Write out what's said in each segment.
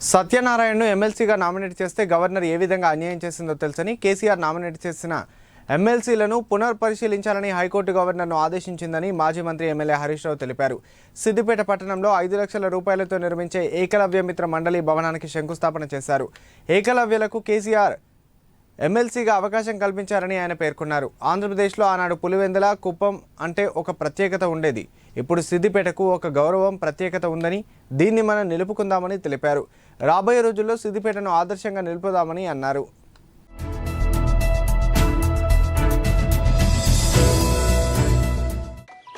సత్యనారాయణను ఎమ్మెల్సీగా నామినేట్ చేస్తే గవర్నర్ ఏ విధంగా అన్యాయం చేసిందో తెలుసని కేసీఆర్ నామినేట్ చేసిన ఎమ్మెల్సీలను పునర్పరిశీలించాలని హైకోర్టు గవర్నర్ను ఆదేశించిందని మాజీ మంత్రి ఎమ్మెల్యే హరీష్ రావు తెలిపారు. సిద్దిపేట పట్టణంలో ఐదు లక్షల రూపాయలతో నిర్మించే ఏకలవ్య మిత్ర మండలి భవనానికి శంకుస్థాపన చేశారు. ఏకలవ్యలకు కేసీఆర్ ఎమ్మెల్సీగా అవకాశం కల్పించారని ఆయన పేర్కొన్నారు. ఆంధ్రప్రదేశ్లో ఆనాడు పులివెందుల కుప్పం అంటే ఒక ప్రత్యేకత ఉండేది. ఇప్పుడు సిద్దిపేటకు ఒక గౌరవం ప్రత్యేకత ఉందని దీన్ని మనం నిలుపుకుందామని తెలిపారు. రాబోయే రోజుల్లో సిద్దిపేటను ఆదర్శంగా నిలుపుదామని అన్నారు.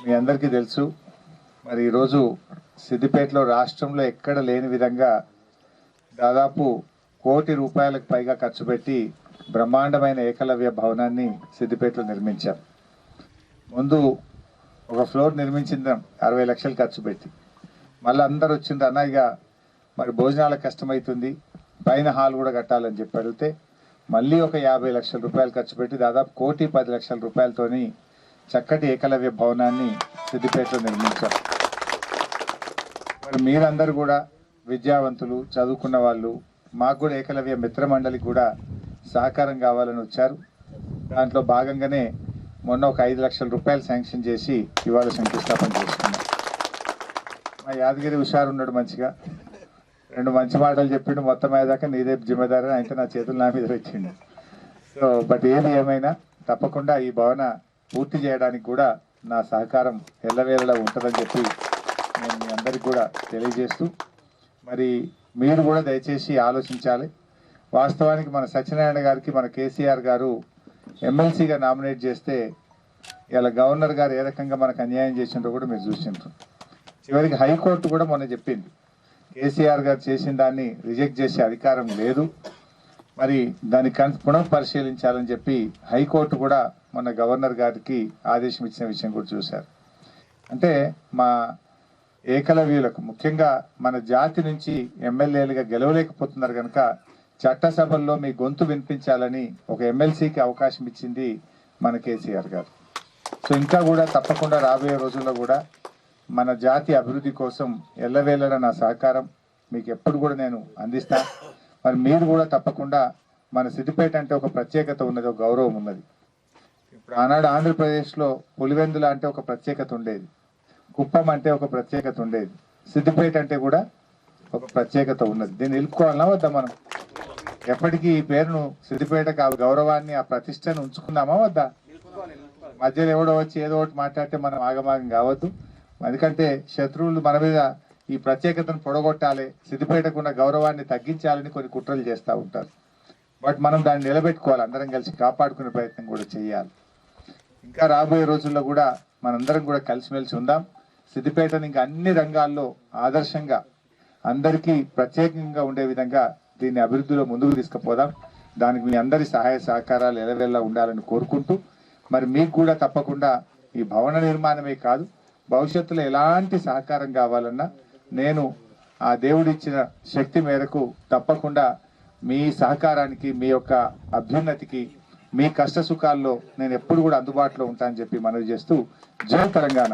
మీ అందరికీ తెలుసు మరి ఈరోజు సిద్దిపేటలో రాష్ట్రంలో ఎక్కడ లేని విధంగా దాదాపు కోటి రూపాయలకు పైగా ఖర్చు పెట్టి బ్రహ్మాండమైన ఏకలవ్య భవనాన్ని సిద్దిపేటలో నిర్మించాం. ముందు ఒక ఫ్లోర్ నిర్మించిందాం అరవై లక్షలు ఖర్చు పెట్టి. మళ్ళీ అందరు వచ్చింది అన్నయ్యగా మరి భోజనాలకు కష్టమవుతుంది పైన హాల్ కూడా కట్టాలని చెప్పి అడిగితే మళ్ళీ ఒక యాభై లక్షల రూపాయలు ఖర్చు పెట్టి దాదాపు కోటి పది లక్షల రూపాయలతోని చక్కటి ఏకలవ్య భవనాన్ని సిద్దిపేటలో నిర్మించాం. మరి మీరందరూ కూడా విద్యావంతులు చదువుకున్న వాళ్ళు మాకు కూడా ఏకలవ్య మిత్ర మండలి కూడా సహకారం కావాలని వచ్చారు. దాంట్లో భాగంగానే మొన్న ఒక ఐదు లక్షల రూపాయలు శాంక్షన్ చేసి ఇవాళ శంకుస్థాపన చేసుకున్నాం. మా యాదగిరి హుషారు ఉన్నాడు మంచిగా. రెండు మంచి మాటలు చెప్పిండు మొత్తం అయ్యేదాకా నీదే జిమ్మేదారి అయితే నా చేతులు నా మీద పెట్టిండు. సో బట్ ఏది ఏమైనా తప్పకుండా ఈ భవన పూర్తి చేయడానికి కూడా నా సహకారం ఎల్లవేళలా ఉంటుందని చెప్పి నేను మీ అందరికి కూడా తెలియజేస్తూ మరి మీరు కూడా దయచేసి ఆలోచించాలి. వాస్తవానికి మన సత్యనారాయణ గారికి మన కేసీఆర్ గారు ఎమ్మెల్సీగా నామినేట్ చేస్తే ఇలా గవర్నర్ గారు ఏ రకంగా మనకు అన్యాయం చేసిండ్రో కూడా మీరు చూసిండ్రు. చివరికి హైకోర్టు కూడా మొన్న చెప్పింది. కేసీఆర్ గారు చేసిన దాన్ని రిజెక్ట్ చేసే అధికారం లేదు. మరి దాన్ని కన్ పునః పరిశీలించాలని చెప్పి హైకోర్టు కూడా మొన్న గవర్నర్ గారికి ఆదేశం ఇచ్చిన విషయం కూడా చూశారు. అంటే మా ఏకలవ్యులకు ముఖ్యంగా మన జాతి నుంచి ఎమ్మెల్యేలుగా గెలవలేకపోతున్నారు కనుక చట్టసభల్లో మీ గొంతు వినిపించాలని ఒక ఎమ్మెల్సీకి అవకాశం ఇచ్చింది మన కేసీఆర్ గారు. సో ఇంకా కూడా తప్పకుండా రాబోయే రోజుల్లో కూడా మన జాతి అభివృద్ధి కోసం ఎల్లవేళలా నా సహకారం మీకు ఎప్పుడు కూడా నేను అందిస్తా. మరి మీరు కూడా తప్పకుండా మన సిద్దిపేట అంటే ఒక ప్రత్యేకత ఉన్నది ఒక గౌరవం ఉన్నది. ఇప్పుడు ఆనాడు ఆంధ్రప్రదేశ్లో పులివెందుల అంటే ఒక ప్రత్యేకత ఉండేది. కుప్పం అంటే ఒక ప్రత్యేకత ఉండేది. సిద్దిపేట అంటే కూడా ఒక ప్రత్యేకత ఉన్నది. దీన్ని నిలుపుకోవాలన్నా వద్దా మనం? ఎప్పటికీ ఈ పేరును సిద్దిపేటకు ఆ గౌరవాన్ని ఆ ప్రతిష్టను ఉంచుకుందామా వద్దా? మధ్యలో ఎవడో వచ్చి ఏదో ఒకటి మాట్లాడితే మనం ఆగమాగం కావద్దు. ఎందుకంటే శత్రువులు మన మీద ఈ ప్రత్యేకతను పొడగొట్టాలి సిద్దిపేటకు ఉన్న గౌరవాన్ని తగ్గించాలని కొన్ని కుట్రలు చేస్తూ ఉంటారు. బట్ మనం దాన్ని నిలబెట్టుకోవాలి అందరం కలిసి కాపాడుకునే ప్రయత్నం కూడా చేయాలి. ఇంకా రాబోయే రోజుల్లో కూడా మనందరం కూడా కలిసిమెలిసి ఉందాం. సిద్దిపేటను ఇంకా అన్ని రంగాల్లో ఆదర్శంగా అందరికీ ప్రత్యేకంగా ఉండే విధంగా దీన్ని అభివృద్ధిలో ముందుకు తీసుకుపోదాం. దానికి మీ అందరి సహాయ సహకారాలు ఎలవేలా ఉండాలని కోరుకుంటూ మరి మీకు కూడా తప్పకుండా ఈ భవన నిర్మాణమే కాదు భవిష్యత్తులో ఎలాంటి సహకారం కావాలన్నా నేను ఆ దేవుడిచ్చిన శక్తి మేరకు తప్పకుండా మీ సహకారానికి మీ యొక్క అభ్యున్నతికి మీ కష్ట సుఖాల్లో నేను ఎప్పుడు కూడా అందుబాటులో ఉంటానని చెప్పి మనవి చేస్తూ జై తెలంగాణ.